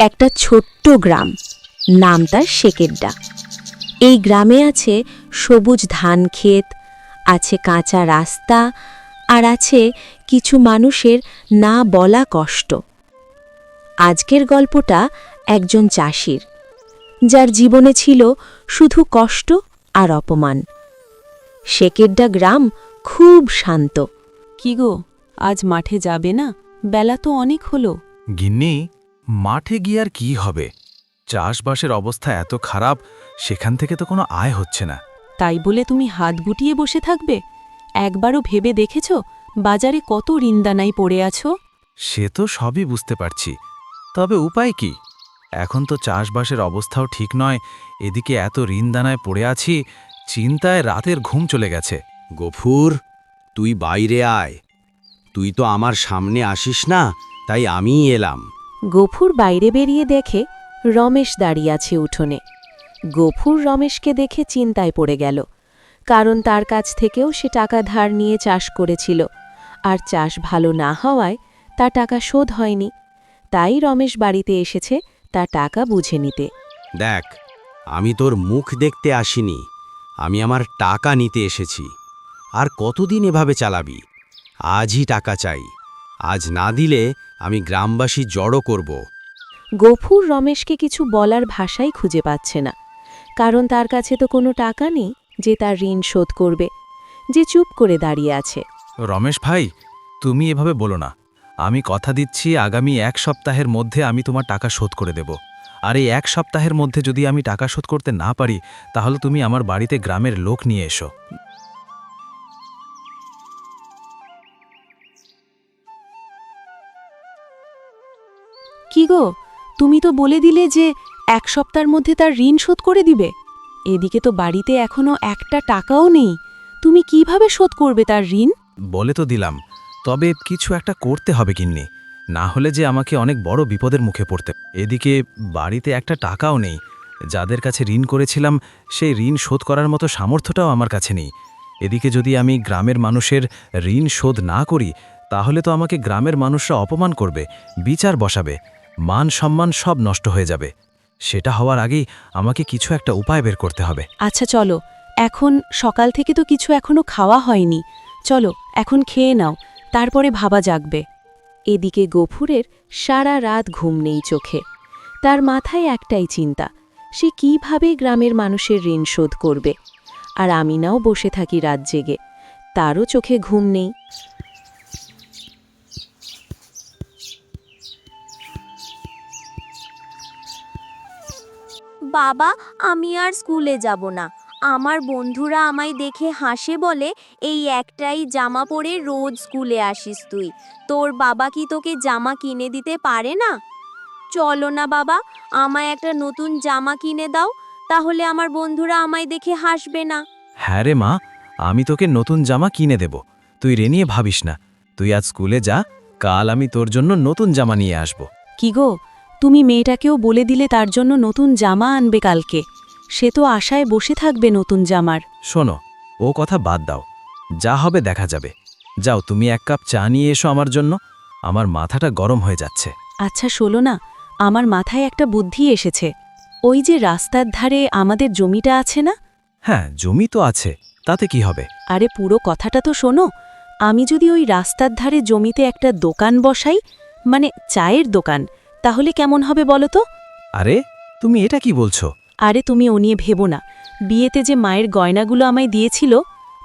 একটা ছোট্ট গ্রাম। নাম তার শেকেরডা এই গ্রামে আছে সবুজ ধান ক্ষেত আছে কাঁচা রাস্তা আর আছে কিছু মানুষের না বলা কষ্ট। আজকের গল্পটা একজন চাষির যার জীবনে ছিল শুধু কষ্ট আর অপমান। শেকেরডা গ্রাম খুব শান্ত। কি গো আজ মাঠে যাবে না? বেলা তো অনেক হলো। গিন্নি মাঠে গিয়ে আর কি হবে? চাষবাসের অবস্থা এত খারাপ সেখান থেকে তো কোনো আয় হচ্ছে না। তাই বলে তুমি হাত গুটিয়ে বসে থাকবে? একবারও ভেবে দেখেছ বাজারে কত রিন্দানাই পড়ে আছো? সে তো সবই বুঝতে পারছি। তবে উপায় কি? এখন তো চাষবাসের অবস্থাও ঠিক নয় এদিকে এত ঋণদানায় পড়ে আছি চিন্তায় রাতের ঘুম চলে গেছে। গফুর তুই বাইরে আয়। তুই তো আমার সামনে আসিস না তাই আমিই এলাম। গফুর বাইরে বেরিয়ে দেখে রমেশ দাঁড়িয়ে আছে উঠোনে। গফুর রমেশকে দেখে চিন্তায় পড়ে গেল, কারণ তার কাছ থেকেও সে টাকা ধার নিয়ে চাষ করেছিল, আর চাষ ভালো না হওয়ায় তার টাকা শোধ হয়নি। তাই রমেশ বাড়িতে এসেছে তার টাকা বুঝে নিতে। দেখ, আমি তোর মুখ দেখতে আসিনি, আমি আমার টাকা নিতে এসেছি, আর কতদিন এভাবে চালাবি? আজই টাকা চাই। আজ না দিলে আমি গ্রামবাসী জড়ো করব। গফুর রমেশকে কিছু বলার ভাষাই খুঁজে পাচ্ছে না। কারণ তার কাছে তো কোনো টাকা নেই যে তার ঋণ শোধ করবে যে চুপ করে দাঁড়িয়ে আছে। রমেশ ভাই তুমি এভাবে বলো না। আমি কথা দিচ্ছি আগামী এক সপ্তাহের মধ্যে আমি তোমার টাকা শোধ করে দেব। আর এই এক সপ্তাহের মধ্যে যদি আমি টাকা শোধ করতে না পারি তাহলে তুমি আমার বাড়িতে গ্রামের লোক নিয়ে এসো। গো, তুমি তো বলে দিলে যে এক সপ্তাহের মধ্যে তার ঋণ শোধ করে দিবে। এদিকে তো বাড়িতে এখনও একটা টাকাও নেই। তুমি কীভাবে শোধ করবে তার ঋণ? বলে তো দিলাম, তবে কিছু একটা করতে হবে কিন্নি না হলে যে আমাকে অনেক বড় বিপদের মুখে পড়তে। এদিকে বাড়িতে একটা টাকাও নেই, যাদের কাছে ঋণ করেছিলাম, সেই ঋণ শোধ করার মতো সামর্থ্যটাও আমার কাছে নেই। এদিকে যদি আমি গ্রামের মানুষের ঋণ শোধ না করি, তাহলে তো আমাকে গ্রামের মানুষরা অপমান করবে, বিচার বসাবে। মান, সম্মান সব নষ্ট হয়ে যাবে। সেটা হওয়ার আগেই আমাকে কিছু একটা উপায় বের করতে হবে। আচ্ছা চলো। এখন সকাল থেকে তো কিছু এখনও খাওয়া হয়নি। চলো, এখন খেয়ে নাও। তারপরে ভাবা জাগবে। এদিকে গফুরের সারা রাত ঘুম নেই চোখে। তার মাথায় একটাই চিন্তা, সে কীভাবে গ্রামের মানুষের ঋণ শোধ করবে? আর আমিনাও বসে থাকি রাত জেগে। তারও চোখে ঘুম নেই। বাবা আমি আর স্কুলে যাব না। আমার বন্ধুরা আমায় দেখে হাসে বলে এই একটাই জামা পরে রোজ স্কুলে আসিস তুই। তোর বাবা কি তোকে জামা কিনে দিতে পারে না? চলো না বাবা আমায় একটা নতুন জামা কিনে দাও তাহলে আমার বন্ধুরা আমায় দেখে হাসবে না। হ্যাঁ রে মা আমি তোকে নতুন জামা কিনে দেব। তুই রে নিয়ে ভাবিস না। তুই আজ স্কুলে যা কাল আমি তোর জন্য নতুন জামা নিয়ে আসব। কি গো তুমি মেয়েটাকেও বলে দিলে তার জন্য নতুন জামা আনবে কালকে। সে তো আশায় বসে থাকবে নতুন জামার। শোনো ও কথা বাদ দাও। যা হবে দেখা যাবে। যাও তুমি এক কাপ চা নিয়ে এসো আমার জন্য। আমার মাথাটা গরম হয়ে যাচ্ছে। আচ্ছা শোলো না। আমার মাথায় একটা বুদ্ধি এসেছে। ওই যে রাস্তার ধারে আমাদের জমিটা আছে না? হ্যাঁ জমি তো আছে। তাতে কি হবে? আরে পুরো কথাটা তো শোনো। আমি যদি ওই রাস্তার ধারে জমিতে একটা দোকান বসাই মানে চায়ের দোকান তাহলে কেমন হবে বলো তো? আরে তুমি এটা কি বলছো? আরে তুমি ও নিয়ে ভেবো না। বিয়েতে যে মায়ের গয়নাগুলো আমায় দিয়েছিল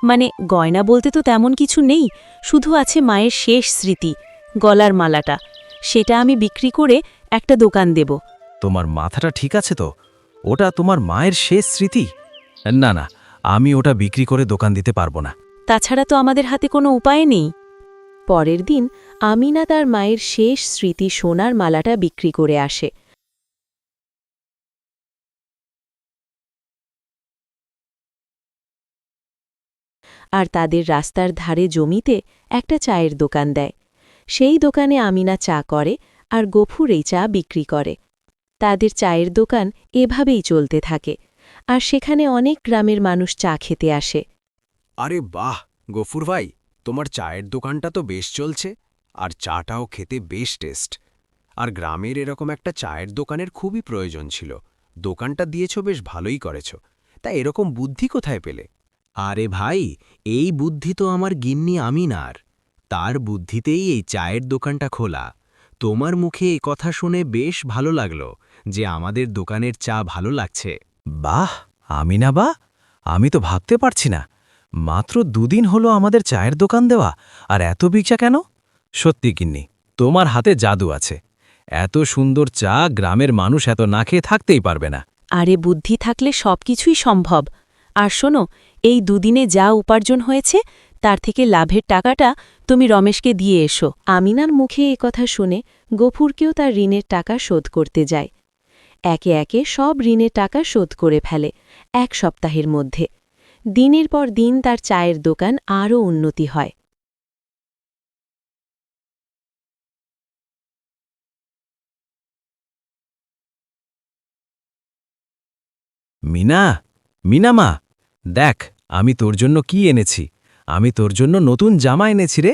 মানে গয়না বলতে তো তেমন কিছু নেই শুধু আছে মায়ের শেষ স্মৃতি গলার মালাটা। সেটা আমি বিক্রি করে একটা দোকান দেব। তোমার মাথাটা ঠিক আছে তো? ওটা তোমার মায়ের শেষ স্মৃতি? না না আমি ওটা বিক্রি করে দোকান দিতে পারব না। তাছাড়া তো আমাদের হাতে কোনো উপায় নেই। পরের দিন আমিনা তার মায়ের শেষ স্মৃতি সোনার মালাটা বিক্রি করে আসে। আর তাদের রাস্তার ধারে জমিতে একটা চায়ের দোকান দেয়। সেই দোকানে আমিনা চা করে আর গফুর এই চা বিক্রি করে। তাদের চায়ের দোকান এভাবেই চলতে থাকে আর সেখানে অনেক গ্রামের মানুষ চা খেতে আসে। আরে বাহ, গফুর ভাই তোমার চায়ের দোকানটা তো বেশ চলছে আর চাটাও খেতে বেশ টেস্ট। আর গ্রামের এরকম একটা চায়ের দোকানের খুবই প্রয়োজন ছিল। দোকানটা দিয়েছ বেশ ভালোই করেছ। তা এরকম বুদ্ধি কোথায় পেলে? আরে ভাই এই বুদ্ধি তো আমার গিন্নি আমিনার। তার বুদ্ধিতেই এই চায়ের দোকানটা খোলা। তোমার মুখে এই কথা শুনে বেশ ভালো লাগল যে আমাদের দোকানের চা ভালো লাগছে। বাহ আমি না বা আমি তো ভাবতে পারছি না। মাত্র দুদিন হলো আমাদের চায়ের দোকান দেওয়া, আর এত বিকচা কেন? সত্যি কিন্নি তোমার হাতে জাদু আছে। এত সুন্দর চা গ্রামের মানুষ এত না খেয়ে থাকতেই পারবে না। আরে বুদ্ধি থাকলে সবকিছুই সম্ভব। আর শোনো, এই দুদিনে যা উপার্জন হয়েছে, তার থেকে লাভের টাকাটা তুমি রমেশকে দিয়ে এসো। আমিনার মুখে এ কথা শুনে গফুরকেও তার ঋণের টাকা শোধ করতে যায়। একে একে সব ঋণের টাকা শোধ করে ফেলে, এক সপ্তাহের মধ্যে। দিনের পর দিন তার চায়ের দোকান আরও উন্নতি হয়। মিনা মিনা মা, দেখ, আমি তোর জন্য কি এনেছি? আমি তোর জন্য নতুন জামা এনেছি রে।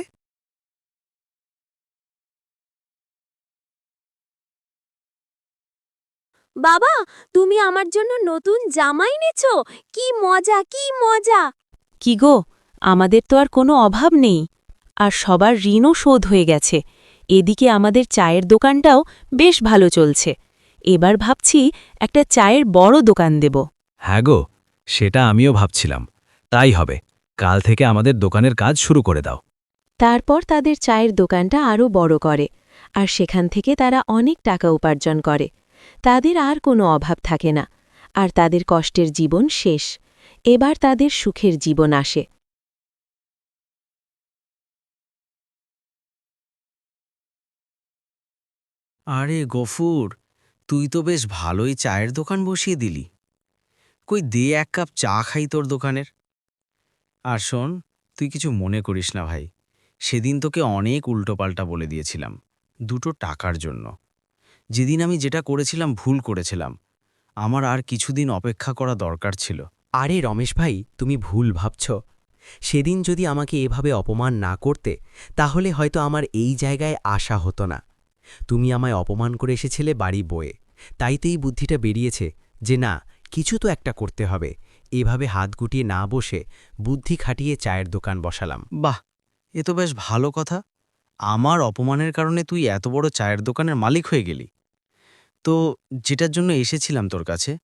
বাবা তুমি আমার জন্য নতুন জামা এনেছো। কি মজা কি মজা। কি গো আমাদের তো আর কোনো অভাব নেই। আর সবার ঋণও শোধ হয়ে গেছে। এদিকে আমাদের চায়ের দোকানটাও বেশ ভালো চলছে। এবার ভাবছি একটা চায়ের বড় দোকান দেব। হ্যাঁ গো সেটা আমিও ভাবছিলাম। তাই হবে। কাল থেকে আমাদের দোকানের কাজ শুরু করে দাও। তারপর তাদের চায়ের দোকানটা আরও বড় করে। আর সেখান থেকে তারা অনেক টাকা উপার্জন করে। তাদের আর কোনো অভাব থাকে না, আর তাদের কষ্টের জীবন শেষ, এবার তাদের সুখের জীবন আসে। আরে গফুর, তুই তো বেশ ভালোই চায়ের দোকান বসিয়ে দিলি। কই দে এক কাপ চা খাই তোর দোকানের। আর শোন, তুই কিছু মনে করিস না ভাই, সেদিন তোকে অনেক উল্টোপাল্টা বলে দিয়েছিলাম, দুটো টাকার জন্য। যেদিন আমি যেটা করেছিলাম ভুল করেছিলাম আমার আর কিছুদিন অপেক্ষা করা দরকার ছিল। আরে রমেশ ভাই তুমি ভুল ভাবছ। সেদিন যদি আমাকে এভাবে অপমান না করতে তাহলে হয়তো আমার এই জায়গায় আসা হতো না। তুমি আমায় অপমান করে এসেছিলে বাড়ি বয়ে। তাই তো এই বুদ্ধিটা বেরিয়েছে যে না কিছু তো একটা করতে হবে। এভাবে হাত গুটিয়ে না বসে বুদ্ধি খাটিয়ে চায়ের দোকান বসালাম। বাহ এ তো বেশ ভালো কথা। আমার অপমানের কারণে তুই এত বড় চায়ের দোকানের মালিক হয়ে গেলি। তো যেটার জন্য এসেছিলাম তোর কাছে,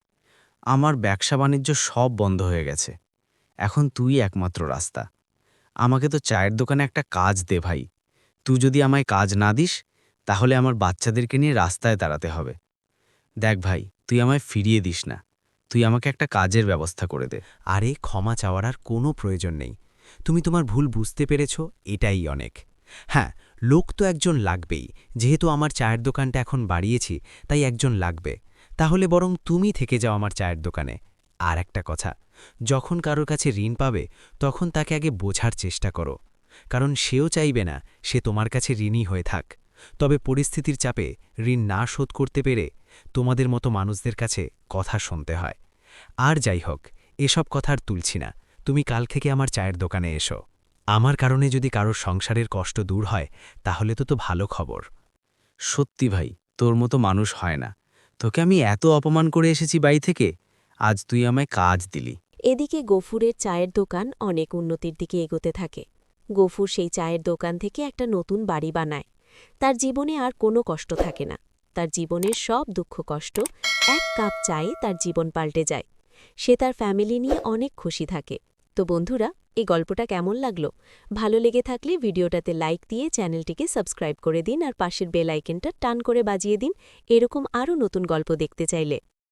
আমার ব্যবসা বাণিজ্য সব বন্ধ হয়ে গেছে। এখন তুই একমাত্র রাস্তা। আমাকে তো চায়ের দোকানে একটা কাজ দে ভাই। তুই যদি আমায় কাজ না দিস, তাহলে আমার বাচ্চাদেরকে নিয়ে রাস্তায় দাঁড়াতে হবে। দেখ ভাই, তুই আমায় ফিরিয়ে দিস না। তুই আমাকে একটা কাজের ব্যবস্থা করে দে। আরে ক্ষমা চাওয়ার আর কোনো প্রয়োজন নেই। তুমি তোমার ভুল বুঝতে পেরেছ, এটাই অনেক। হ্যাঁ লোক তো একজন লাগবেই, যেহেতু আমার চায়ের দোকানটা এখন বাড়িয়েছি, তাই একজন লাগবে। তাহলে বরং তুমি থেকে যাও আমার চায়ের দোকানে। আর একটা কথা, যখন কারোর কাছে ঋণ পাবে, তখন তাকে আগে বোঝার চেষ্টা করো। কারণ সেও চাইবে না, সে তোমার কাছে ঋণই হয়ে থাক। তবে পরিস্থিতির চাপে ঋণ না শোধ করতে পেরে তোমাদের মতো মানুষদের কাছে কথা শুনতে হয়। আর যাই হোক, এসব কথা আর তুলছি না। তুমি কাল থেকে আমার চায়ের দোকানে এসো। আমার কারণে যদি কারোর সংসারের কষ্ট দূর হয় তাহলে তো তো ভালো খবর। সত্যি ভাই তোর মতো মানুষ হয় না। তোকে আমি এত অপমান করে এসেছি বাড়ি থেকে আজ তুই আমায় কাজ দিলি। এদিকে গফুরের চায়ের দোকান অনেক উন্নতির দিকে এগোতে থাকে। গফুর সেই চায়ের দোকান থেকে একটা নতুন বাড়ি বানায়। তার জীবনে আর কোনো কষ্ট থাকে না। তার জীবনের সব দুঃখ কষ্ট এক কাপ চায়ে তার জীবন পাল্টে যায়। সে তার ফ্যামিলি নিয়ে অনেক খুশি থাকে। তো বন্ধুরা এই গল্পটা কেমন লাগল? ভালো লেগে থাকলে ভিডিওটাতে লাইক দিয়ে চ্যানেলটিকে সাবস্ক্রাইব করে দিন আর পাশের বেল টান করে বাজিয়ে দিন। এরকম আরও নতুন গল্প দেখতে চাইলে।